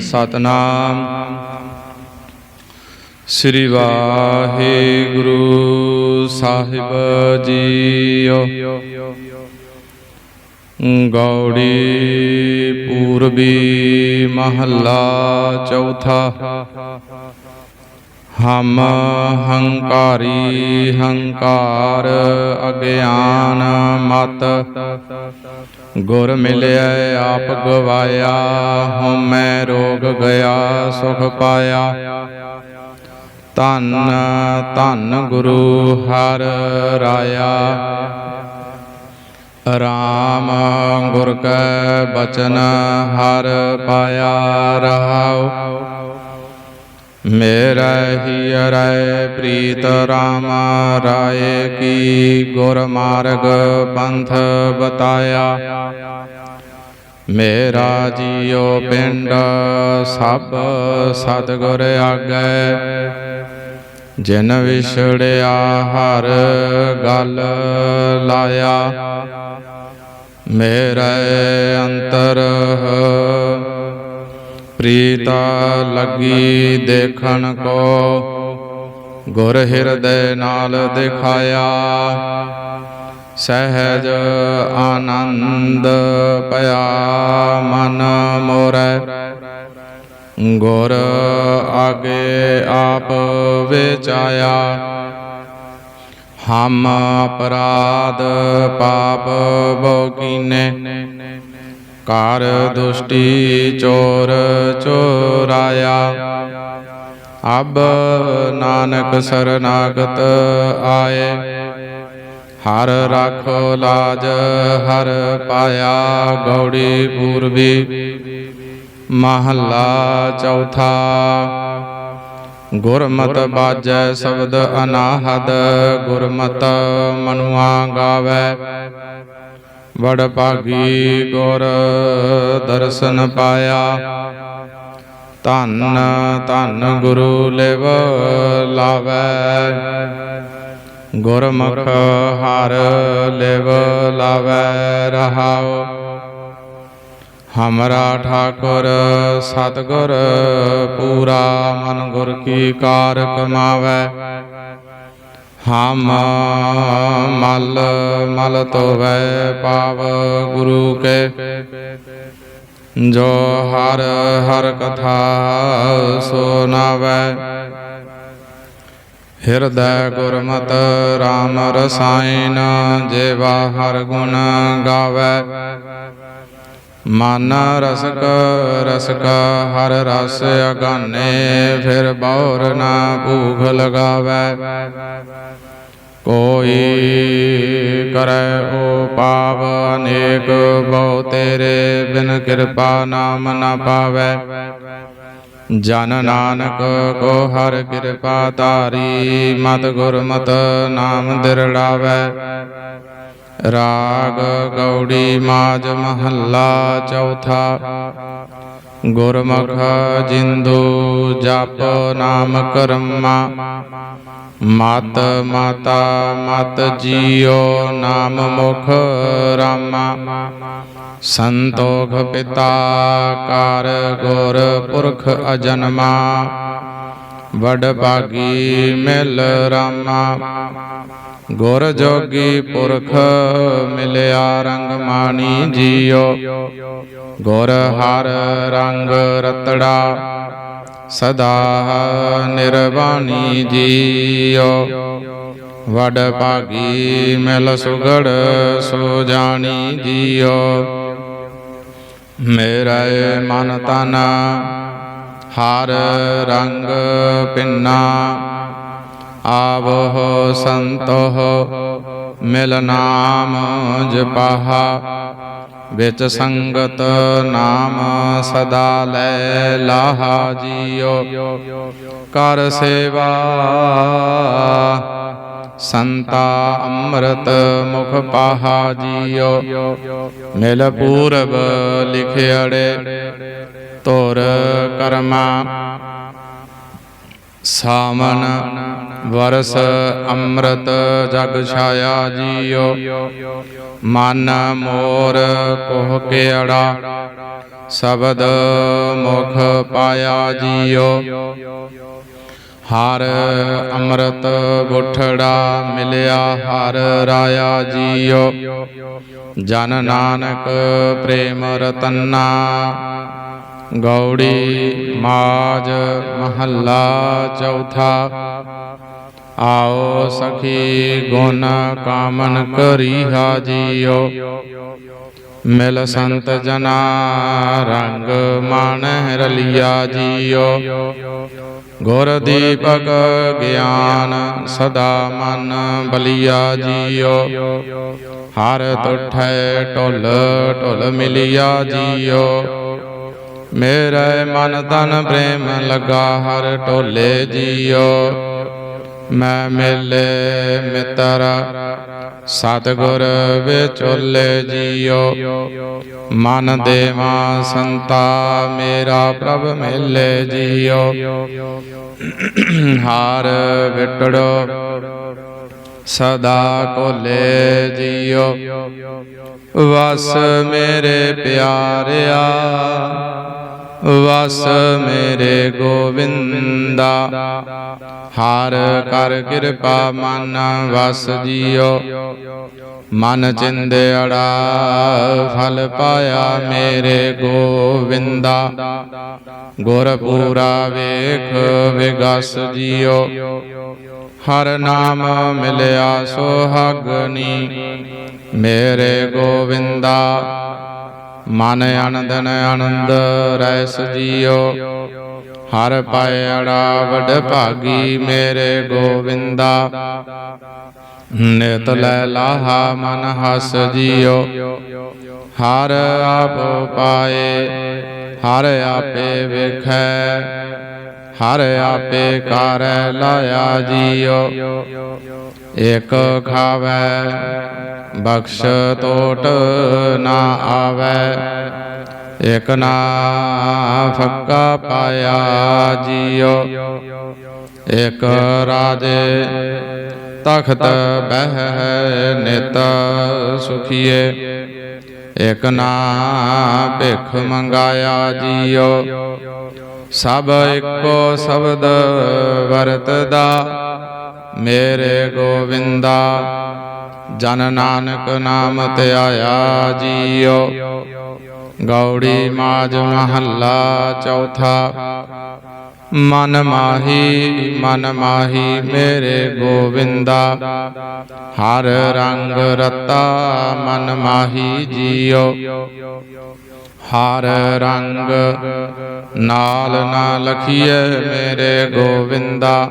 ਸਤਨਾਮ। ਸ੍ਰੀ ਵਾਹਿਗੁਰੂ ਸਾਹਿਬ ਜੀਓ। ਗੌੜੀ ਪੂਰਬੀ ਮਹੱਲਾ ਚੌਥਾ। ਹਮ ਹੰਕਾਰੀ ਹੰਕਾਰ ਅਗਿਆਨ ਮਤ। ਗੁਰ ਮਿਲਿਆ ਆਪ ਗਵਾਇਆ। ਹਉਮੈ ਰੋਗ ਗਿਆ, ਸੁਖ ਪਾਇਆ। ਧੰਨ ਧੰਨ ਗੁਰੂ ਹਰ ਰਾਇਆ। ਰਾਮ ਗੁਰ ਕੈ ਬਚਨ ਹਰ ਪਾਇਆ ਰਹਾਉ। ਮੇਰਾ ਹੀ ਅਰੈ ਪ੍ਰੀਤ ਰਾਮ ਰਾਏ ਕੀ ਗੁਰ ਮਾਰਗ ਪੰਥ ਬਤਾਇਆ ਮੇਰਾ ਜੀਉ ਪਿੰਡ ਸਭ ਸਤਿਗੁਰ ਆਗੈ ਜਿਨ ਵਿਛੜਿਆ ਹਰ ਗੱਲ ਲਾਇਆ ਮੇਰੇ ਅੰਤਰ ਪ੍ਰੀਤਾ ਲੱਗੀ ਦੇਖਣ ਕੋ। ਗੁਰ ਹਿਰਦੈ ਨਾਲ ਦਿਖਾਇਆ। ਸਹਿਜ ਆਨੰਦ ਪਿਆ ਮਨ ਮੋਰੈ। ਗੁਰ ਆਗੇ ਆਪ ਵਿਚਾਇਆ। ਹਮ ਅਪਰਾਧ ਪਾਪ ਬਹੁ ਕਾਰ ਦੁਸ਼ਟੀ ਚੋਰ ਚੋਰਾਇਆ। ਅਬ ਨਾਨਕ ਸਰਨਾਗਤ ਆਏ। ਹਰ ਰਾਖੋ ਲਾਜ ਹਰ ਪਾਇਆ ਗੌੜੀ ਪੂਰਬੀ। ਮਹੱਲਾ ਚੌਥਾ। ਗੁਰਮਤ ਬਾਜੈ ਸ਼ਬਦ ਅਨਾਹਦ, ਗੁਰਮਤ ਮਨੁਆ ਗਾਵੇ। ਵਡ ਭਾਗੀ ਗੁਰ ਦਰਸ਼ਨ ਪਾਇਆ। ਧੰਨ ਧੰਨ ਗੁਰੂ ਲਿਵ ਲਾਵੇ। ਗੁਰਮੁਖ ਹਰ ਲਿਵ ਲਾਵੇ ਰਹਾਉ। ਹਮਰਾ ਠਾਕੁਰ ਸਤਗੁਰ ਪੂਰਾ ਮਨ ਗੁਰ ਕੀ ਕਾਰ ਕਮਾਵੇ। ਹਮ ਮਲ ਮਲ ਤੋਵੈ ਪਾਵ ਗੁਰੂ ਕੇ। ਜੋ ਹਰ ਹਰ ਕਥਾ ਸੁਨਾਵੈ ਹਿਰਦੈ ਗੁਰਮਤ RAM ਰਸਾਇਨ ਜੇਵਾ ਹਰ ਗੁਣ ਗਾਵੇ। ਮਨ ਰਸਕ ਰਸਕ, ਹਰ ਰਸ ਅਗਾਨੇ, ਫਿਰ ਬੌਰ ਨਾ ਭੂਖ ਲਗਾਵੇ। ਕੋਈ ਕਰੈ ਓ ਪਾਵ, ਅਨੇਕ ਬਹੁ ਤੇਰੇ ਬਿਨ ਕਿਰਪਾ ਨਾਮ ਨਾ ਪਾਵੇ। ਜਨ ਨਾਨਕ ਕੋ ਹਰ ਕਿਰਪਾ ਤਾਰੀ ਮਤ ਗੁਰਮਤ ਨਾਮ ਦਿਰੜਾਵੇ। ਰਾਗ ਗੌੜੀ ਮਾਜ ਮਹੱਲਾ ਚੌਥਾ। ਗੁਰਮੁਖ ਜਿੰਦੂ ਜਪ ਨਾਮ ਕਰਮਾ। ਮਤ ਮਾਤਾ ਮਤ ਜੀਓ ਨਾਮ ਮੁਖ ਰਾਮਾ। ਸੰਤੋਖ ਪਿਤਾ ਕਾਰ ਗੁਰ ਪੁਰਖ ਅਜਨਮਾ। ਵਡ ਭਾਗੀ ਮਿਲ ਰਾਮਾ। ਗੁਰ ਜੋਗੀ ਪੁਰਖ ਮਿਲਿਆ ਰੰਗ ਮਾਣੀ ਜੀਓ। ਗੁਰ ਹਰ ਰੰਗ ਰਤੜਾ ਸਦਾ ਨਿਰਵਾਣੀ ਜੀਓ। ਵਡ ਭਾਗੀ ਮਿਲ ਸੁਗੜ ਸੋ ਜਾਣੀ ਜੀਓ। ਮੇਰਾ ਮਨ ਤਨ ਹਰ ਰੰਗ ਪਿੰਨਾ ਆਵੋ ਸੰਤੋ ਮਿਲ ਨਾਮ ਜਪਾਹਾ, ਵਿੱਚ ਸੰਗਤ ਨਾਮ ਸਦਾ ਲੈ ਲਾਹਾ ਜੀਓ, ਕਰ ਸੇਵਾ ਸੰਤਾ ਅੰਮ੍ਰਿਤ ਮੁਖ ਪਾਹਾ ਜੀਓ। ਮਿਲ ਪੂਰਬ ਲਿਖਿਆੜੇ ਤੋਰ ਕਰਮਾ। ਸਾਵਨ ਵਰਸ ਅੰਮ੍ਰਿਤ ਜਗ ਛਾਇਆ ਜੀਓ। ਮਨ ਮੋਰ ਕੋਹ ਕਿਹੜਾ ਸ਼ਬਦ ਮੁਖ ਪਾਇਆ ਜੀਓ। ਹਰ ਅੰਮ੍ਰਿਤ ਬੁਠੜਾ ਮਿਲਿਆ, ਹਰ ਰਾਇਆ ਜੀਓ। ਜਨ ਨਾਨਕ ਪ੍ਰੇਮ ਰਤਨਾ, ਗੌੜੀ ਮਾਜ ਮਹੱਲਾ ਚੌਥਾ। ਆਓ ਸਖੀ ਗੁਣ ਕਾਮਨ ਕਰੀ ਜੀਉ ਮਿਲ ਸੰਤ ਜਨਾ, ਰੰਗ ਮਨ ਰਲਿਆ ਜੀਓ। ਗੁਰ ਦੀਪਕ ਗਿਆਨ ਸਦਾ ਮਨ ਬਲਿਆ ਜੀਉ ਹਰ ਤੁਠੈ ਢੁਲ ਢੁਲ ਮਿਲਿਆ ਜੀਉ ਮੇਰੇ ਮਨ ਤਨ ਪ੍ਰੇਮ ਲਗਾ ਹਰ ਢੋਲੇ ਜੀਉ ਮੈਂ ਮਿਲੇ ਮਿੱਤਰ, ਸਤਿਗੁਰ ਵਿਚੋਲੇ ਜੀਉ ਮਨ ਦੇਵਾ ਸੰਤਾ, ਮੇਰਾ ਪ੍ਰਭ ਮਿਲੇ ਜੀਓ। ਹਾਰ ਵਿਟੜੋ, ਸਦਾ ਕੋਲੇ ਜੀਓ। ਵਸ ਮੇਰੇ ਪਿਆਰਿਆ ਵਸ ਮੇਰੇ ਗੋਵਿੰਦਾ, ਹਰ ਕਰ ਕਿਰਪਾ ਮਨ ਵਸ ਜੀਓ। ਮਨ ਚਿੰਦੜਾ ਫਲ ਪਾਇਆ ਮੇਰੇ ਗੋਵਿੰਦਾ ਗੁਰ ਪੂਰਾ ਵੇਖ ਵਿਗਸ ਜੀਓ। ਹਰ ਨਾਮ ਮਿਲਿਆ ਸੁਹਾਗਣੀ ਮੇਰੇ ਗੋਵਿੰਦਾ ਮਨ ਆਨੰਦਨ ਆਨੰਦ ਰੈਸ ਜੀਓ। ਹਰ ਪਾਇੜਾ ਵਡ ਭਾਗੀ ਮੇਰੇ ਗੋਵਿੰਦਾ। ਨਿਤ ਲੈ ਲਾਹਾ ਮਨ ਹਸ ਜੀਓ। ਹਰ ਆਪ ਪਾਏ, ਹਰ ਆਪੇ ਵੇਖੈ, ਹਰ ਆਪੇ ਕਰੈ ਲਾਇਆ ਜੀਓ। ਇਕ ਖਾਵੈ, ਬਖਸ਼ ਟੋਟ ਨਾ ਆਵੈ। ਇਕ ਨਾ ਫੱਕਾ ਪਾਇਆ ਜੀਉ ਇਕ ਰਾਜੇ ਤਖਤ ਬਹਿ ਨਿਤ ਸੁਖੀਏ। ਇਕ ਨਾ ਭਿਖ ਮੰਗਾਇਆ ਜੀਉ ਸਭ ਇੱਕੋ ਸ਼ਬਦ ਵਰਤਦਾ। ਮੇਰੇ ਗੋਵਿੰਦਾ, ਜਨ ਨਾਨਕ ਨਾਮ ਧਿਆਇਆ ਜੀਓ। ਗੌੜੀ ਮਾਜ ਮਹੱਲਾ ਚੌਥਾ। ਮਨ ਮਾਹੀ ਮਨ ਮਾਹੀ ਮੇਰੇ ਗੋਵਿੰਦਾ। ਹਰ ਰੰਗ ਰਤਾ ਮਨ ਮਾਹੀ ਜੀਉ ਹਰ ਰੰਗ ਨਾਲ ਨਾ ਲਖੀਏ ਮੇਰੇ ਗੋਵਿੰਦਾ।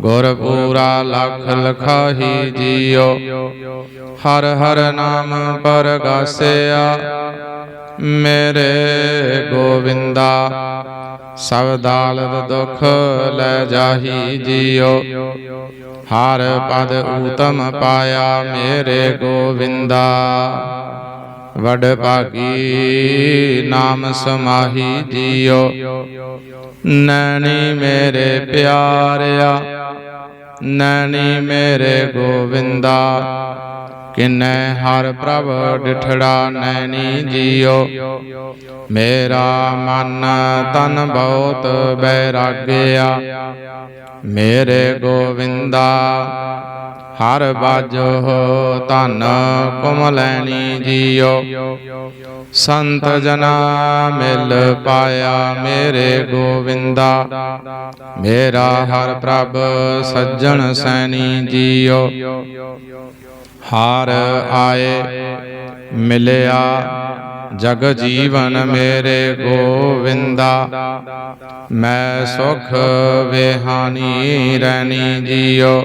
ਗੁਰ ਪੂਰਾ ਲਖ ਲਖਾਹੀ ਜੀਉ ਹਰ ਹਰ ਨਾਮ ਪਰਗਾਸਿਆ ਮੇਰੇ ਗੋਵਿੰਦਾ। ਸਭ ਦਾਲਤ ਦੁਖ ਲੈ ਜਾਹੀ ਜੀਉ ਹਰ ਪਦ ਊਤਮ ਪਾਇਆ ਮੇਰੇ ਗੋਵਿੰਦਾ। ਵਡ ਭਾਗੀ ਨਾਮ ਸਮਾਹੀ ਜੀਓ। ਨੈਣੀ ਮੇਰੇ ਪਿਆਰਿਆ, ਨੈਣੀ ਮੇਰੇ ਗੋਵਿੰਦਾ। ਕਿਨੈ ਹਰ ਪ੍ਰਭ ਡਿਠੜਾ ਨੈਣੀ ਜੀਓ। ਮੇਰਾ ਮਨ ਤਨ ਬਹੁਤ ਬੈਰਾਗਿਆ। ਮੇਰੇ ਗੋਵਿੰਦਾ, ਹਰ ਬਾਜੋ ਧਨ ਕੁਮਲੈਣੀ ਜੀਓ। ਸੰਤ ਜਨਾ ਮਿਲ ਪਾਇਆ ਮੇਰੇ ਗੋਵਿੰਦਾ, ਮੇਰਾ ਹਰ ਪ੍ਰਭ ਸੱਜਣ ਸੈਣੀ ਜੀਓ। ਹਾਰ ਆਏ ਮਿਲਿਆ ਜਗ ਜੀਵਨ ਮੇਰੇ ਗੋਵਿੰਦਾ। ਮੈਂ ਸੁਖ ਵਿਹਾਨੀ ਰਹਿਣੀ ਜੀਉ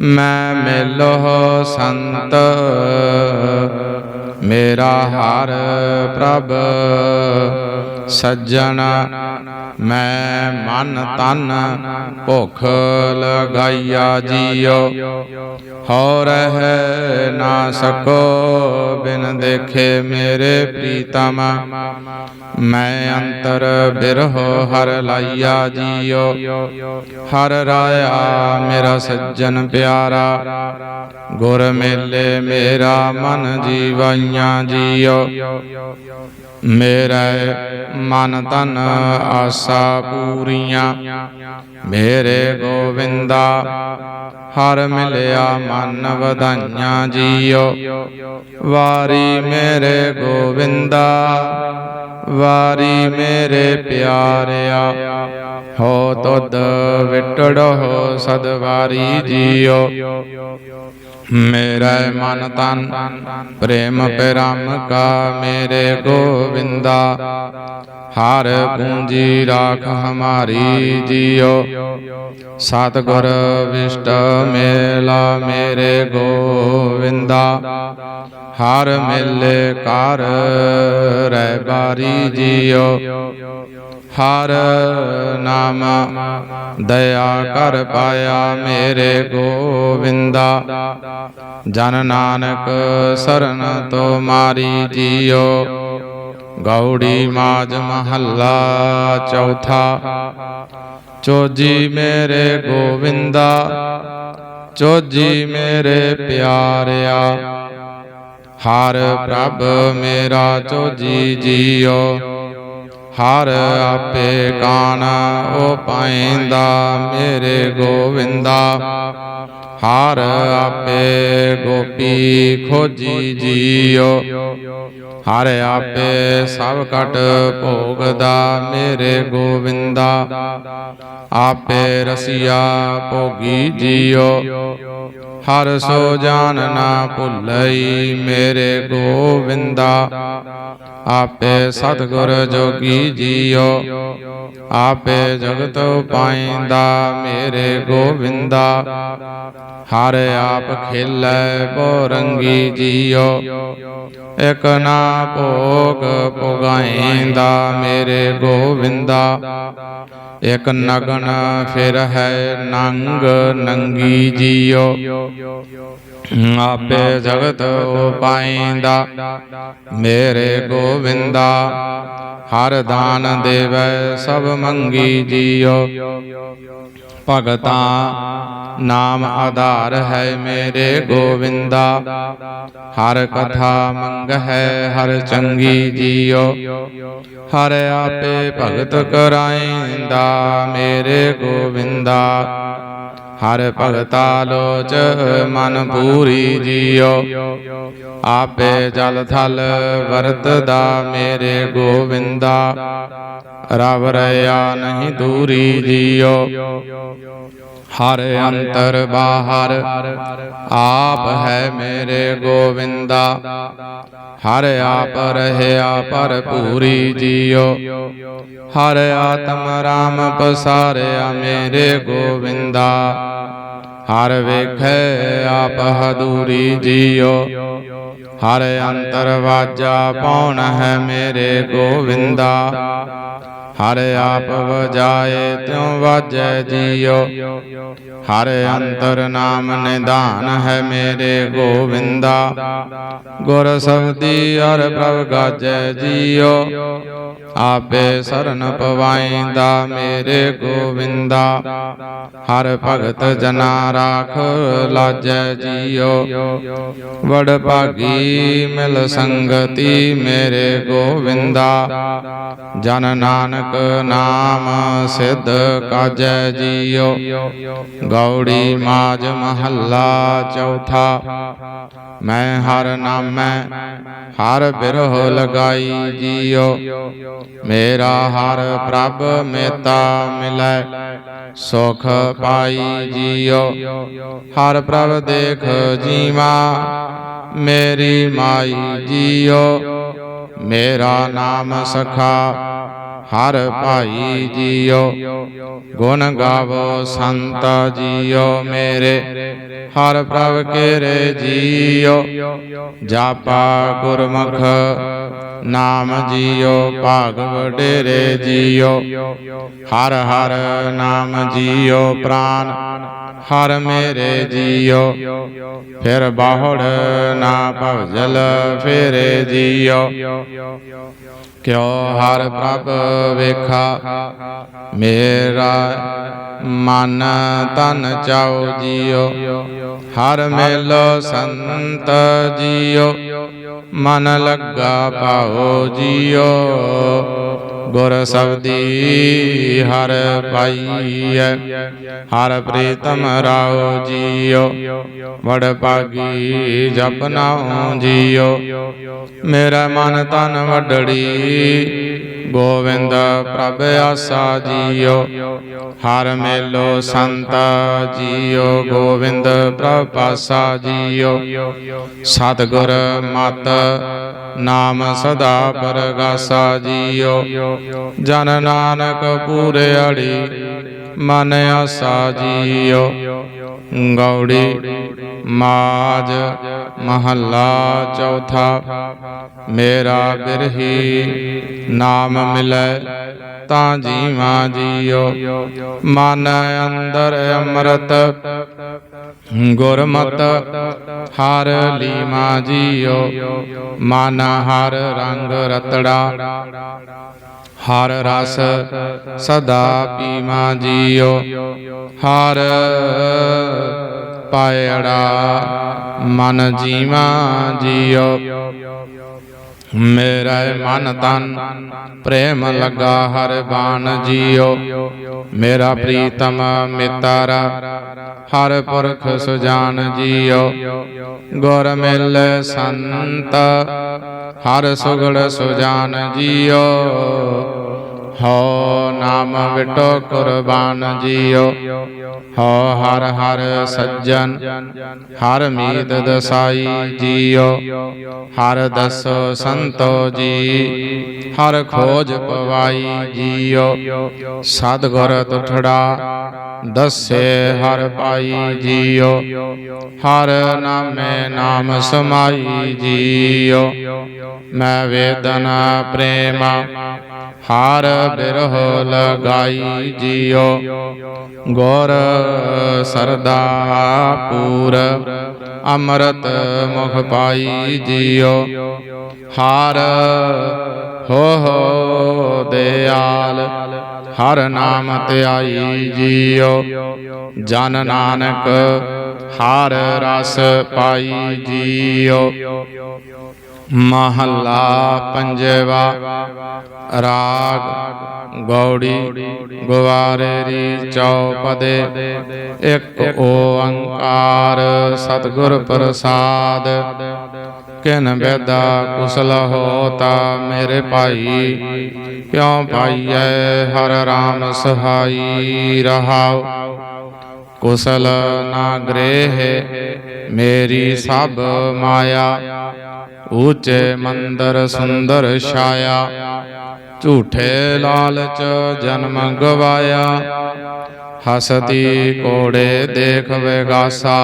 ਮੈਂ ਮਿਲੋ ਸੰਤ। ਮੇਰਾ ਹਰ ਪ੍ਰਭ। ਸੱਜਣ, ਮੈਂ ਮਨ ਤਨ ਭੁਖ ਲਗਾਈਆ ਜੀਉ ਹੋ ਰਹਿ ਨਾ ਸਕੋ ਬਿਨ ਦੇਖੇ ਮੇਰੇ ਪ੍ਰੀਤਮ। ਮੈਂ ਅੰਤਰ ਬਿਰਹੋ ਹਰ ਲਾਈਆ ਜੀਉ ਹਰ ਰਾਇਆ ਮੇਰਾ ਸੱਜਣ ਪਿਆਰਾ। ਗੁਰ ਮੇਲੇ ਮੇਰਾ ਮਨ ਜੀਵਾਈਆਂ ਜੀਉ ਮੇਰੇ ਮਨ ਤਨ ਆਸਾ ਪੂਰੀਆਂ। ਮੇਰੇ ਗੋਵਿੰਦਾ, ਹਰ ਮਿਲਿਆ ਮਨ ਵਧਾਈਆਂ ਜੀਓ। ਵਾਰੀ ਮੇਰੇ ਗੋਵਿੰਦਾ, ਵਾਰੀ ਮੇਰੇ ਪਿਆਰਿਆ। ਹੋ ਤੁਧ ਵਿਟੜੋ ਸਦਵਾਰੀ ਜੀਓ। ਮੇਰਾ ਮਨ ਤਨ ਪ੍ਰੇਮ ਪਿਰਮ ਕਾ ਮੇਰੇ ਗੋਵਿੰਦਾ ਹਰ ਪੂੰਜੀ ਰਾਖ ਹਮਾਰੀ ਜੀਓ। ਸਤਿਗੁਰ ਵਿਸ਼ਟ ਮੇਲਾ ਮੇਰੇ ਗੋਵਿੰਦਾ। ਹਰ ਮੇਲੇ ਕਰ ਰਹਿ ਬਾਰੀ ਜੀਓ। ਹਰ ਨਾਮ ਦਇਆ ਕਰ ਪਾਇਆ ਮੇਰੇ ਗੋਵਿੰਦਾ। ਜਨ ਨਾਨਕ ਸਰਨ ਤੋ ਮਾਰੀ ਜੀਓ। ਗੌੜੀ ਮਾਜ ਮਹੱਲਾ ਚੌਥਾ ਚੋਜੀ ਮੇਰੇ ਗੋਵਿੰਦਾ ਚੋਜੀ ਮੇਰੇ ਪਿਆਰਿਆ ਹਰ ਪ੍ਰਭ ਮੇਰਾ ਚੋਜੀ ਜੀਓ ਹਰ ਆਪੇ ਕਾਨ ਉਹ ਪਾਇੰਦਾ ਮੇਰੇ ਗੋਵਿੰਦਾ। ਹਰ ਆਪੇ ਗੋਪੀ ਖੋਜੀ ਜੀਓ। ਹਰ ਆਪੇ ਸਭ ਕਟ ਭੋਗਦਾ ਮੇਰੇ ਗੋਵਿੰਦਾ। ਆਪੇ ਰਸੀਆ ਭੋਗੀ ਜੀਓ। ਹਰ ਸੋ ਜਾਨ ਨਾ ਭੁੱਲਈ ਮੇਰੇ ਗੋਵਿੰਦਾ। ਆਪੇ ਸਤਿਗੁਰ ਜੋਗੀ ਜੀਓ। ਆਪੇ ਜਗਤ ਪਾਇੰਦਾ ਮੇਰੇ ਗੋਵਿੰਦਾ। ਹਰ ਆਪ ਖੇਲੇ ਬੋ ਰੰਗੀ ਜੀਓ। ਇਕ ਨਾ ਭੋਗ ਪੁਗਾਇਂਦਾ ਮੇਰੇ ਗੋਵਿੰਦਾ। ਇਕ ਨਗਨ ਫਿਰ ਹੈ ਨੰਗ ਨੰਗੀ ਜੀਓ। ਆਪੇ ਜਗਤ ਉਪਾਇਂਦਾ ਮੇਰੇ ਗੋਵਿੰਦਾ। ਹਰ ਦਾਨ ਦੇਵੈ ਸਭ ਮੰਗੀ ਜੀਓ। ਭਗਤਾ ਨਾਮ ਆਧਾਰ ਹੈ ਮੇਰੇ ਗੋਵਿੰਦਾ। ਹਰ ਕਥਾ ਮੰਗ ਹੈ, ਹਰ ਚੰਗੀ ਜੀਓ। ਹਰ ਆਪੇ ਭਗਤ ਕਰਾਇਂਦਾ ਮੇਰੇ ਗੋਵਿੰਦਾ। ਹਰ ਭਗਤਾ ਲੋਚ ਮਨ ਪੂਰੀ ਜੀਓ। ਆਪੇ ਜਲ ਥਲ ਵਰਤਦਾ ਮੇਰੇ ਗੋਵਿੰਦਾ। ਰਵ ਰਿਆ ਨਹੀਂ ਦੂਰੀ ਜੀਓ। ਹਰ ਅੰਤਰ ਬਾਹਰ, ਆਪ ਹੈ ਮੇਰੇ ਗੋਵਿੰਦਾ। ਹਰ ਆਪ ਰਹਿਆ ਭਰਪੂਰੀ ਜੀਓ। ਹਰ ਆਤਮ ਰਾਮ ਪਸਾਰਿਆ ਮੇਰੇ ਗੋਵਿੰਦਾ। ਹਰ ਵੇਖੈ ਆਪ ਹਦੂਰੀ ਜੀਓ। ਹਰ ਅੰਤਰ ਵਾਜਾ ਪੌਣ ਹੈ ਮੇਰੇ ਗੋਵਿੰਦਾ। ਹਰ ਆਪ ਵਜਾਏ ਤਿਉ ਵਾਜੈ ਜੀਓ ਹਰ ਅੰਤਰ ਨਾਮ ਨਿਧਾਨ ਹੈ ਮੇਰੇ ਗੋਵਿੰਦਾ। ਗੁਰ ਸਬਦੀ ਹਰ ਪ੍ਰਭ ਗਾਜੈ ਜੀਓ। ਆਪੇ ਸਰਨ ਪਵਾਇਂਦਾ ਮੇਰੇ ਗੋਵਿੰਦਾ। ਹਰ ਭਗਤ ਜਨਾ ਰਾਖ ਲਾਜੈ ਜੀਓ। ਵਡ ਭਾਗੀ ਮਿਲ ਸੰਗਤੀ ਮੇਰੇ ਗੋਵਿੰਦਾ। ਜਨ ਨਾਨਕ ਨਾਮ ਸਿਧ ਕਾਜੈ ਜੀਓ। ਗੌੜੀ ਮਾਜ ਮਹੱਲਾ ਚੌਥਾ ਮੈਂ ਹਰ ਨਾਮੈ ਹਰ ਬਿਰਹ ਲਗਾਈ ਜੀਓ ਮੇਰਾ ਹਰ ਪ੍ਰਭ ਮੇਤਾ ਮਿਲੈ ਸੁਖ ਪਾਈ ਜੀਓ ਹਰ ਪ੍ਰਭ ਦੇਖ ਜੀਵਾ ਮੇਰੀ ਮਾਈ ਜੀਓ ਮੇਰਾ ਨਾਮ ਸਖਾ ਹਰ ਭਾਈ ਜੀਓ, ਗੁਣ ਗਾਵੋ ਸੰਤ ਜੀਓ ਮੇਰੇ, ਹਰ ਪ੍ਰਭ ਕੇਰੇ ਜੀਓ। ਜਾਪਾ ਗੁਰਮੁਖ ਨਾਮ ਜੀਓ, ਭਾਗ ਵਡੇਰੇ ਜੀਓ। ਹਰ ਹਰ ਨਾਮ ਜੀਓ ਪ੍ਰਾਨ, ਹਰ ਮੇਰੇ ਜੀਓ। ਫਿਰ ਬਾਹੜ ਨਾ ਭਵਜਲ ਫੇਰੇ ਜੀਓ। ਕਿਉ ਹਰ ਪ੍ਰਭ ਵੇਖਾ? ਮੇਰਾ ਮਨ ਤਨ ਚਾਉ ਜੀਉ ਹਰ ਮੇਲੋ ਸੰਤ ਜੀਉ ਮਨ ਲੱਗਾ ਪਾਉ ਜੀਉ ਗੁਰ ਸਬਦੀ ਹਰ ਪਾਈਐ। ਹਰ ਪ੍ਰੀਤਮ ਰਾਉ ਜੀਉ ਵਡ ਭਾਗੀ ਜਪਨਾਉ ਜੀਉ ਮੇਰਾ ਮਨ ਤਨ ਵਡੜੀ ਗੋਵਿੰਦ ਪ੍ਰਭ ਆਸਾ ਜੀਓ, ਹਰ ਮੇਲੋ ਸੰਤ ਜੀਓ, ਗੋਵਿੰਦ ਪ੍ਰਭ ਆਸਾ ਜੀਉ ਸਤਿਗੁਰ ਮਤ ਨਾਮ ਸਦਾ ਪਰਗਾਸਾ ਜੀਓ। ਜਨ ਨਾਨਕ ਪੂਰੇ ਅੜੀ ਮਨ ਆਸਾ ਜੀਓ। ਗੌੜੀ ਮਾਜ ਮਹੱਲਾ ਚੌਥਾ, ਮੇਰਾ ਬਿਰਹੀ ਨਾਮ ਮਿਲੈ, ਤਾਂ ਜੀਵਾ ਜੀਉ ਮਨ ਅੰਦਰ ਅੰਮ੍ਰਿਤ, ਗੁਰਮਤ, ਹਰ ਲੀਮਾ ਜੀਉ ਮਨ ਹਰ ਰੰਗ ਰਤੜਾ, ਹਰ ਰਸ ਸਦਾ ਪੀਮਾ ਜੀਉ ਹਰ ਪਾਇੜਾ, ਮਨ ਜੀਵਾ ਜੀਉ ਮੇਰਾ ਮਨ ਤਨ, ਪ੍ਰੇਮ ਲਗਾ ਹਰ ਬਾਣ ਜੀਓ। ਮੇਰਾ ਪ੍ਰੀਤਮ ਮਿੱਤਰ, ਹਰ ਪੁਰਖ ਸੁਜਾਨ ਜੀਓ। ਗੁਰ ਮਿਲ ਸੰਤ, ਹਰ ਸੁਗੜ ਸੁਜਾਨ ਜੀਓ। ਹੋ ਨਾਮ ਵਿਟੋ ਕੁਰਬਾਨ ਜੀਓ। ਹੋ ਹਰ ਹਰ ਸੱਜਣ, ਹਰ ਮੀਤ ਦਸਾਈ ਜੀਉ ਹਰ ਦਸੋ ਸੰਤੋ ਜੀ, ਹਰ ਖੋਜ ਪਵਾਈ ਜੀਉ ਸਤਿਗੁਰ ਤੁਠੜਾ ਦਸੇ ਹਰ ਪਾਈ ਜੀਓ। ਹਰ ਨਾਮੇ ਨਾਮ ਸਮਾਈ ਜੀਓ। ਮੈਂ ਵੇਦਨਾ ਪ੍ਰੇਮ ਹਾਰ ਬਿਰਹ ਲਗਾਈ ਜੀਉ। ਗੁਰ ਸਰਦਾ ਪੂਰ, ਅੰਮ੍ਰਿਤ ਮੁਖ ਪਾਈ ਜੀਉ। ਹਾਰ ਹੋ ਹੋ ਦਿਆਲ, ਹਰ ਨਾਮ ਧਿਆਈ ਜੀਉ। ਜਨ ਨਾਨਕ ਹਾਰ ਰਸ ਪਾਈ ਜੀਉ। ਮਹੱਲਾ ਪੰਜਵਾ, ਰਾਗ, ਗੌੜੀ ਗਵਾਰੇ ਚੌਪਦੇ, ਇੱਕ ਓੰਕਾਰ, ਸਤਿਗੁਰ ਪ੍ਰਸਾਦ। ਕਿਨ ਬੇਦਾ ਕੁਸਲ ਹੋਤਾ ਮੇਰੇ ਭਾਈ, ਕਿਉ ਪਾਈਐ ਹਰ ਰਾਮ ਸਹਾਈ ਰਹਾਉ। ਕੁਸਲ ਨਾ ਗ੍ਰਹਿ, ਮੇਰੀ ਸਭ ਮਾਇਆ। ਊਚੇ ਮੰਦਰ ਸੁੰਦਰ ਛਾਇਆ, ਝੂਠੇ ਲਾਲਚ ਜਨਮ ਗਵਾਇਆ। ਹਸਤੀ ਕੋੜੇ ਦੇਖ ਵਿਗਾਸਾ,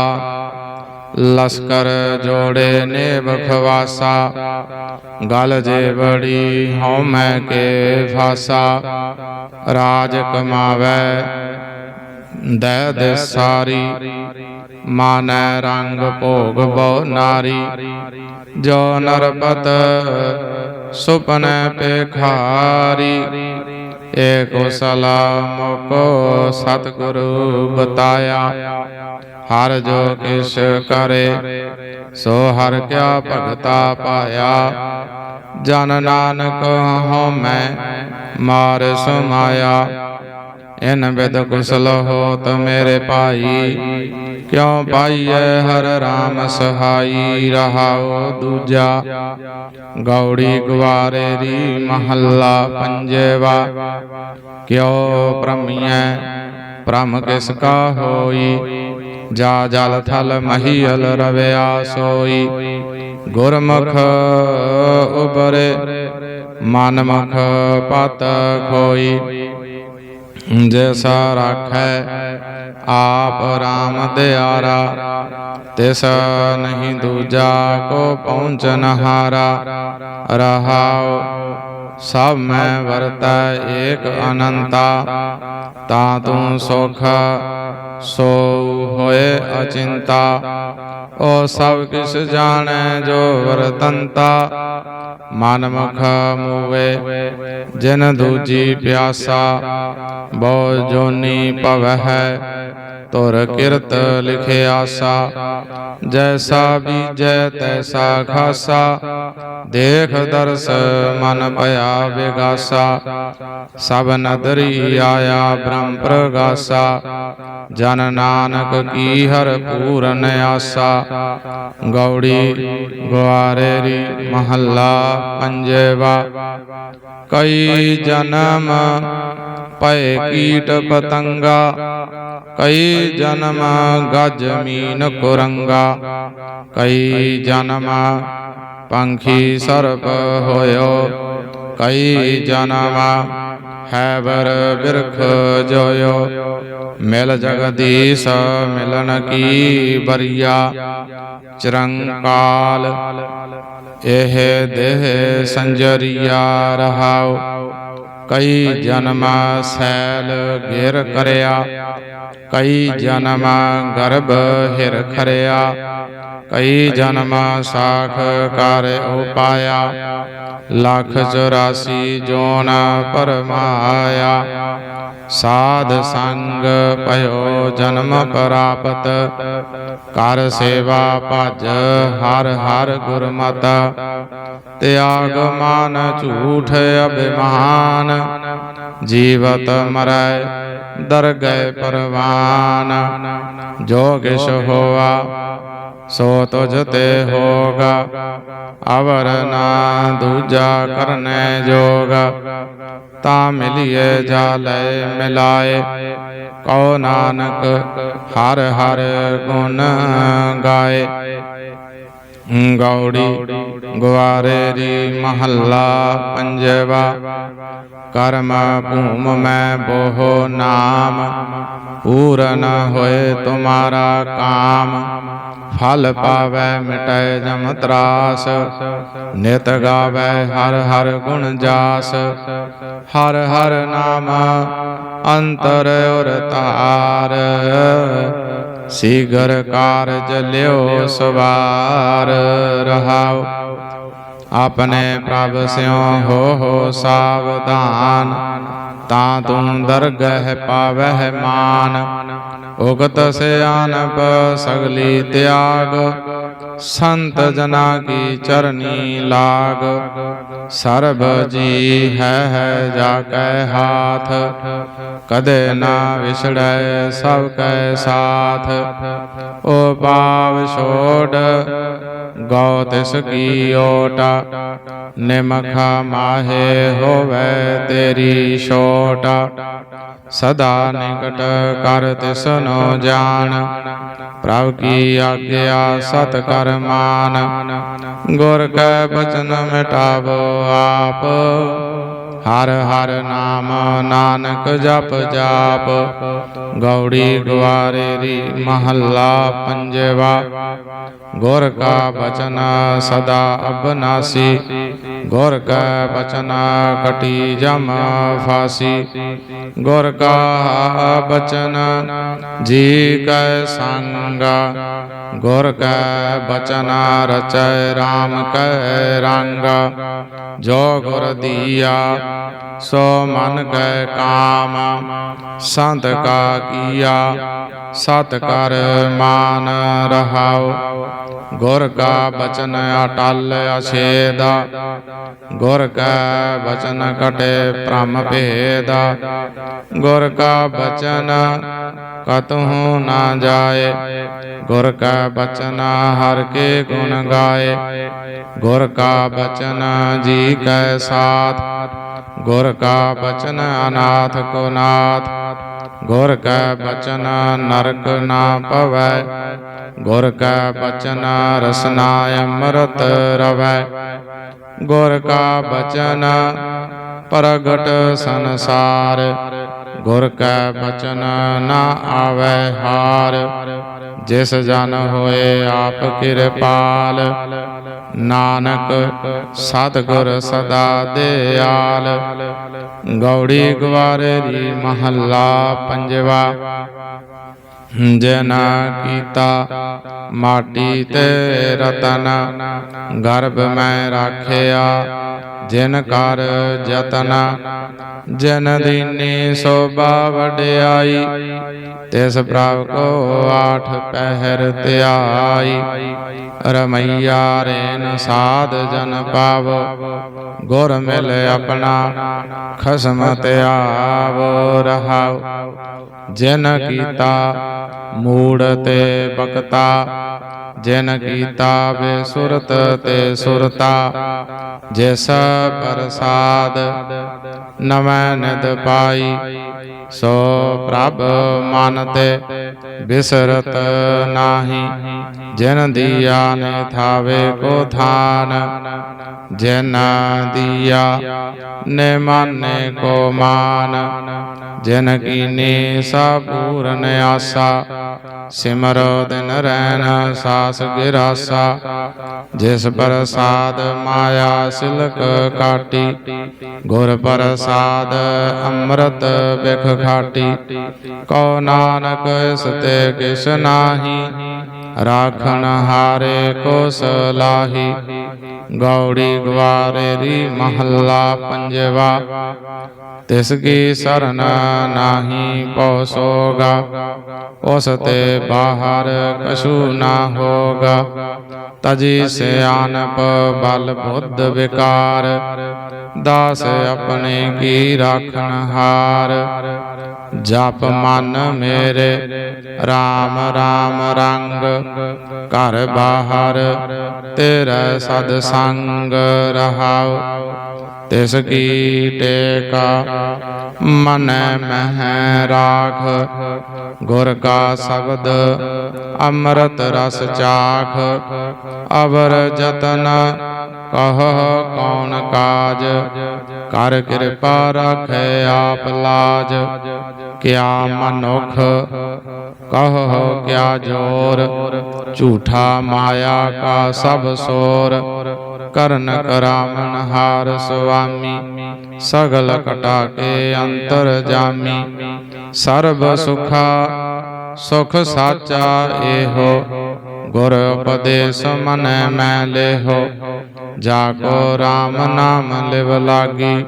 ਲਸਕਰ ਜੋੜੇ ਨੇ ਬਖਵਾਸਾ। ਗਲ ਜੇ ਬੜੀ ਹਉ ਮੈਂ ਕੇ ਫਾਸਾ, ਰਾਜ ਕਮਾਵੇ ਦੈ ਦੇ ਸਾਰੀ, ਮਾਨੈ ਰੰਗ ਭੋਗ ਬੋ ਨਾਰੀ, ਜੋ ਨਰਪਤ ਸੁਪਨੈ ਪੇਖਾਰੀ ਏਕੋ ਸਲਾਮ, ਕੋ ਸਤਿਗੁਰੂ ਬਤਾਇਆ, ਹਰ ਜੋ ਕਿਛ ਕਰੇ, ਸੋ ਹਰ ਕਿਆ ਭਗਤਾ ਪਾਇਆ। ਜਨ ਨਾਨਕ ਹਉ ਮੈਂ, ਮਾਰ ਸਮਾਇਆ ਇਨ ਬਿਦ ਕੁਸਲ ਹੋਤ ਮੇਰੇ ਭਾਈ। ਕਿਉ ਪਾਈਐ ਹਰ ਰਾਮ ਸਹਾਈ? ਰਹਾਉ ਦੂਜਾ ਗੌੜੀ ਗਵਾਰੇ ਰੀ ਮਹੱਲਾ ਪੰਜਵਾ। ਕਿਉ ਭ੍ਰਮੀਐ? ਭ੍ਰਮ ਕਿਸ ਕਾ ਹੋਈ? ਜਾ ਜਲ ਥਲ ਮਹੀਲ ਰਵਿਆ ਸੋਈ ਗੁਰਮੁਖ ਉਬਰੇ ਮਨਮੁਖ ਪਤ ਖੋਈ। ਜੈਸਾ ਰਾਖੈ, ਆਪ ਰਾਮ ਦਿਆਰਾ, ਤਿਸ ਨਹੀਂ ਦੂਜਾ ਕੋ ਪਹੁੰਚਨ ਹਾਰਾ ਰਹਾਉ ਸਭ ਮੈਂ ਵਰਤੈ ਏਕ ਅਨੰਤਾ, ਤਾਂ ਤੂੰ ਸੁਖ ਸੋ ਹੋਏ ਅਚਿੰਤਾ। ਓ ਸਭ ਕਿਸ ਜਾਣੈ, ਜੋ ਵਰਤੰਤਾ। ਮਨ ਮੁਖ ਮੂਵੇ, ਜਿਨ ਦੂਜੀ ਪਿਆਸਾ। ਬਹੁ ਜੋਨੀ ਭਵਹਿ। ਤੁਰ ਕਿਰਤ ਲਿਖਿਆਸਾ, ਜੈਸਾ ਬੀਜੈ ਤੈਸਾ ਖਾਸਾ। ਦੇਖ ਦਰਸ ਮਨ ਭਇਆ ਵਿਗਾਸਾ, ਸਭ ਨਦਰੀ ਆਇਆ ਬ੍ਰਹਮ ਪ੍ਰਗਾਸਾ। ਜਨ ਨਾਨਕ ਕੀ ਹਰ ਪੂਰਨ ਆਸਾ। ਗੌੜੀ ਗੁਆਰੇ ਮਹੱਲਾ ਪੰਜਵਾ। ਕਈ ਜਨਮ ਪਏ ਕੀਟ ਪਤੰਗਾ, ਕਈ ਜਨਮ ਗਜ ਮੀਨ ਕੁਰੰਗਾ, ਕਈ ਜਨਮ ਪੰਖੀ ਸਰਪ ਹੋਇਓ, ਕਈ ਜਨਮ ਹੈਬਰ ਬਿਰਖ ਜੋਇਓ। ਮਿਲ ਜਗਦੀਸ਼ ਮਿਲਨ ਕੀ ਬਰੀਆ, ਚਰੰਕਾਲ, ਇਹ ਦੇਹ ਸੰਜਰੀਆ ਰਹਾਉ ਕਈ ਜਨਮ ਸੈਲ ਗਿਰ ਕਰਿਆ ਕਈ ਜਨਮ ਗਰਭ ਹਿਰ ਖਰਿਆ। ਕਈ ਜਨਮ ਸਾਖ ਕਰ ਉਪਾਇਆ, ਲੱਖ 84 ਜੋਨ ਪਰਮਾਇਆ ਸਾਧ ਸੰਗ ਭਇਓ ਜਨਮ ਪ੍ਰਾਪਤ, ਕਰ ਸੇਵਾ ਭਜ ਹਰ ਹਰ ਗੁਰਮਤ। ਤਿਆਗ ਮਾਨ ਝੂਠ ਅਭਿਮਾਨ, ਜੀਵਤ ਮਰੈ ਦਰਗਹਿ ਪਰਵਾਨ। ਜੋ ਕਿਛ ਹੋਆ ਸੋ ਤੁਝ ਤੇ ਹੋਗਾ ਅਵਰ ਨਾ ਦੂਜਾ ਕਰਨੈ ਜੋਗ। ਤਾਂ ਮਿਲਿਏ ਜਾਲੈ ਮਿਲਾਏ, ਕਉ ਨਾਨਕ ਹਰ ਹਰ ਗੁਣ ਗਾਏ। ਗੌੜੀ ਗੁਆਰੇ ਦੀ ਮਹੱਲਾ ਪੰਜਵਾ, ਕਰਮ ਭੂਮ ਮੈਂ ਬੋਹ ਨਾਮ, ਪੂਰਨ ਹੋਏ ਤੁਮਾਰਾ ਕਾਮ। ਫਲ ਪਾਵੈ, ਮਿਟੈ ਜਮ ਤਰਾਸ। ਨਿਤ ਗਾਵੈ, ਹਰ ਹਰ ਗੁਣ ਜਾਸ। ਹਰ ਹਰ ਨਾਮ ਅੰਤਰ ਔਰ ਤਾਰ। ਸੀਗਰ ਕਾਰਜ ਲਿਓ ਸਵਾਰ ਰਹਾਉ ਆਪਣੇ ਪ੍ਰਭ ਸਿਉ ਹੋ ਹੋ ਸਾਵਧਾਨ, ਤਾਂ ਤੂੰ ਦਰਗਹਿ ਪਾਵਹਿ ਮਾਨ। ਉਗਤ ਸਿਆਨਪ ਸਗਲੀ ਤਿਆਗ ਸੰਤ ਜਨਾ ਕੀ ਚਰਨੀ ਲਾਗ। ਸਰਬ ਜੀ ਹੈ ਹੈ ਜਾ ਕੈ ਹਾਥ। ਕਦੇ ਨਾ ਵਿਛੜੈ ਸਭ ਕੈ ਸਾਥ। ਓ ਪਾਵ ਛੋੜ ਗਉ ਤਿਸ ਕੀ ਓਟਾ। ਨਿਮਖਾ ਮਾਹੇ ਹੋਵੇ ਤੇਰੀ ਛੋਟਾ। ਸਦਾ ਨਿਕਟ ਕਰ ਤਿਸਨੋ ਜਾਣ। ਪ੍ਰਭ ਕੀ ਆਗਿਆ ਸਤ ਕਰ ਮਾਨ ਗੁਰ ਕੈ ਬਚਨ ਮਿਟਾਵੋ ਆਪ। ਹਰ ਹਰ ਨਾਮ ਨਾਨਕ ਜਪ ਜਾਪ। ਗੌੜੀ ਗਵਾਰੇ ਰੀ ਮਹੱਲਾ ਪੰਜਵਾ। ਗੁਰ ਕਾ ਬਚਨ ਸਦਾ ਅਬਨਾਸੀ। ਗੁਰ ਕਾ ਬਚਨ ਕਟੀ ਜਮ ਫਾਸੀ। ਗੁਰ ਕਾ ਬਚਨ ਜੀ ਕੈ ਸੰਗਾ। ਗੁਰ ਕੈ ਬਚਨ ਰਚੈ RAM ਕੈ ਰੰਗਾ। ਜੋ ਗੁਰ ਦੀਆ ਸੋ ਮਨ ਕੈ ਕਾਮ, ਸੰਤ ਕਾ ਕੀਆ, ਸਤ ਕਰ ਮਾਨ ਰਹਾਉ। ਗੁਰ ਕਾ ਬਚਨ ਅਟਲ ਅਛੇਦਾ, ਗੁਰ ਕਾ ਬਚਨ ਕਟੇ ਭ੍ਰਮ ਭੇਦਾ। ਗੁਰ ਕਾ ਬਚਨ ਕਤਹੁ ਨਾ ਜਾਏ, ਗੁਰ ਕਾ ਬਚਨ ਹਰ ਕੇ ਗੁਣ ਗਾਏ। ਗੁਰ ਕਾ ਬਚਨ ਜੀ ਕੈ ਸਾਥ ਗੁਰ ਕਾ ਬਚਨ ਅਨਾਥ ਕੋ ਨਾਥ, ਗੁਰ ਕਾ ਬਚਨ ਨਰਕ ਨਾ ਪਵੈ, ਗੁਰ ਕਾ ਬਚਨ ਰਸਨਾ ਅੰਮ੍ਰਿਤ ਰਵੈ। ਗੁਰ ਕਾ ਬਚਨ ਪ੍ਰਗਟ ਸੰਸਾਰ ਗੁਰ ਕਾ ਬਚਨ ਨਾ ਆਵੈ ਹਾਰ, ਜਿਸ ਜਨ ਹੋਏ ਆਪ ਕਿਰਪਾਲ। ਨਾਨਕ ਸਤਿਗੁਰ ਸਦਾ ਦਿਆਲ। ਗੌੜੀ ਗਵਾਰੇ ਦੀ ਮਹੱਲਾ ਪੰਜਵਾ। ਜਿਨ ਕੀਤਾ, ਮਾਟੀ ਤੇ ਰਤਨ, ਗਰਭ ਮੈਂ ਰਾਖਿਆ, ਜਿਨ ਕਰ ਜਤਨ ਜਨ ਦੀਨੀ ਸੋਭਾ ਵਡਿਆਈ, ਤਿਸ ਪ੍ਰਭ ਕੋ ਆਠ ਪਹਿਰ ਧਿਆਈ ਰਮਈਆ ਰੇਨ ਸਾਧ ਜਨ ਪਾਵ, ਗੁਰ ਮਿਲ ਆਪਣਾ ਖਸਮ ਧਿਆਵ ਰਹਾਉ, ਜਿਨ ਕੀਤਾ ਮੂੜ ਤੇ ਬਕਤਾ, ਜਿਨ ਕੀਤਾ ਬੇਸੁਰਤ ਤੇ ਸੁਰਤਾ ਜਿਸ ਪ੍ਰਸਾਦ ਨਵੈ ਨਿਦ ਪਾਈ, ਸੋ ਪ੍ਰਭ ਮਨ ਤੇ ਬਿਸਰਤ ਨਾਹੀ, ਜਿਨ ਦੀਆ ਨੇ ਥਾਵੇ ਕੋ ਥਾਨ, ਜਿਨ ਦੀਆ ਨੇ ਮਾਨੇ ਕੋ ਮਾਨ, ਜਿਨ ਕੀਨੀ ਸਾ ਪੂਰਨ ਆਸਾ ਸਿਮਰੋ ਦਿਨ ਰੈਣ ਸਾਸ ਗਿਰਾਸਾ ਜਿਸ ਪ੍ਰਸਾਦ ਮਾਇਆ ਸਿਲਕ ਕਾਟੀ, ਗੁਰ ਪ੍ਰਸਾਦ ਅੰਮ੍ਰਿਤ ਬਿਖ ਖਾਟੀ। ਕਉ ਨਾਨਕ ਇਸ ਤੇ ਕਿਛ ਨਾਹੀ ਰਾਖਣ ਹਾਰੇ ਕੋ ਸਲਾਹੀ ਗੌੜੀ ਗਵਾਰੇ ਰੀ ਮਹੱਲਾ ਪੰਜਵਾ। ਤਿਸ ਕੀ ਸਰਨ ਨਾਹੀ ਪਉ ਸੋਗਾ। ਉਸ ਤੇ ਬਾਹਰ ਕਛੂ ਨਾ ਹੋਗਾ। ਤਜੀ ਸਿਆਨਪ ਬਲ ਬੁੱਧ ਵਿਕਾਰ। ਦਾਸ ਆਪਣੇ ਕੀ ਰਾਖਣ ਹਾਰ। ਜਪ ਮਨ ਮੇਰੇ RAM RAM ਰੰਗ, ਘਰ ਬਾਹਰ ਤੇਰਾ ਸਦ ਸੰਗ ਰਹਾਉ। ਤਿਸ ਕੀ ਟੇਕਾ, ਮਨ ਮਹਿ ਰਾਖ। ਗੁਰ ਕਾ ਸ਼ਬਦ, ਅੰਮ੍ਰਿਤ ਰਸ ਚਾਖ। ਅਵਰ ਜਤਨ, ਕਹ ਕੌਣ ਕਾਜ। ਕਰ ਕਿਰਪਾ ਰਾਖੇ ਆਪ ਲਾਜ। ਕਿਆ ਮਨੁਖ ਕਹੋ, ਕਿਆ ਜੋਰ। ਝੂਠਾ ਮਾਇਆ ਕਾ ਸਭ ਸੋਰ। ਕਰਨ ਕਰਾਵਨ ਹਾਰ ਸੁਆਮੀ। ਸਗਲ ਕਟਾ ਕੇ ਅੰਤਰ ਜਾਮੀ। ਸਰਬ ਸੁਖਾ, ਸੁਖ ਸਾਚਾ ਏਹੋ ਗੁਰ ਉਪਦੇਸ਼ ਮਨ ਮੈਂ ਲੇਹੋ। ਜਾ ਕੋ RAM ਨਾਮ ਲਿਵ ਲਾਗੀ।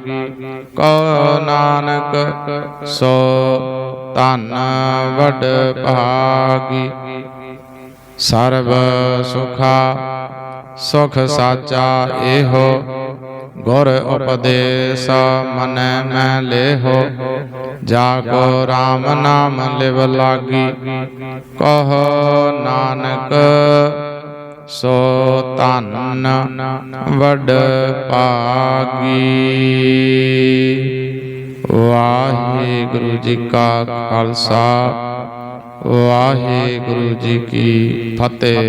ਕੋ ਨਾਨਕ ਸੋ ਧਨ ਵਡ ਭਾਗੀ। ਸਰਬ ਸੁਖਾ ਸੁਖ ਸਾਚਾ ਏਹੋ ਗੁਰ ਉਪਦੇਸ ਮਨ ਮੈਂ ਲੇਹੋ। ਜਾ ਕੋ RAM ਨਾਮ ਲਿਵ ਲਾਗੀ। ਕਹੋ ਨਾਨਕ ਸੋ ਧਨ ਵਡ ਭਾਗੀ। ਵਾਹਿਗੁਰੂ ਜੀ ਕਾ ਖਾਲਸਾ ਵਾਹਿਗੁਰੂ ਜੀ ਕੀ ਫਤਿਹ।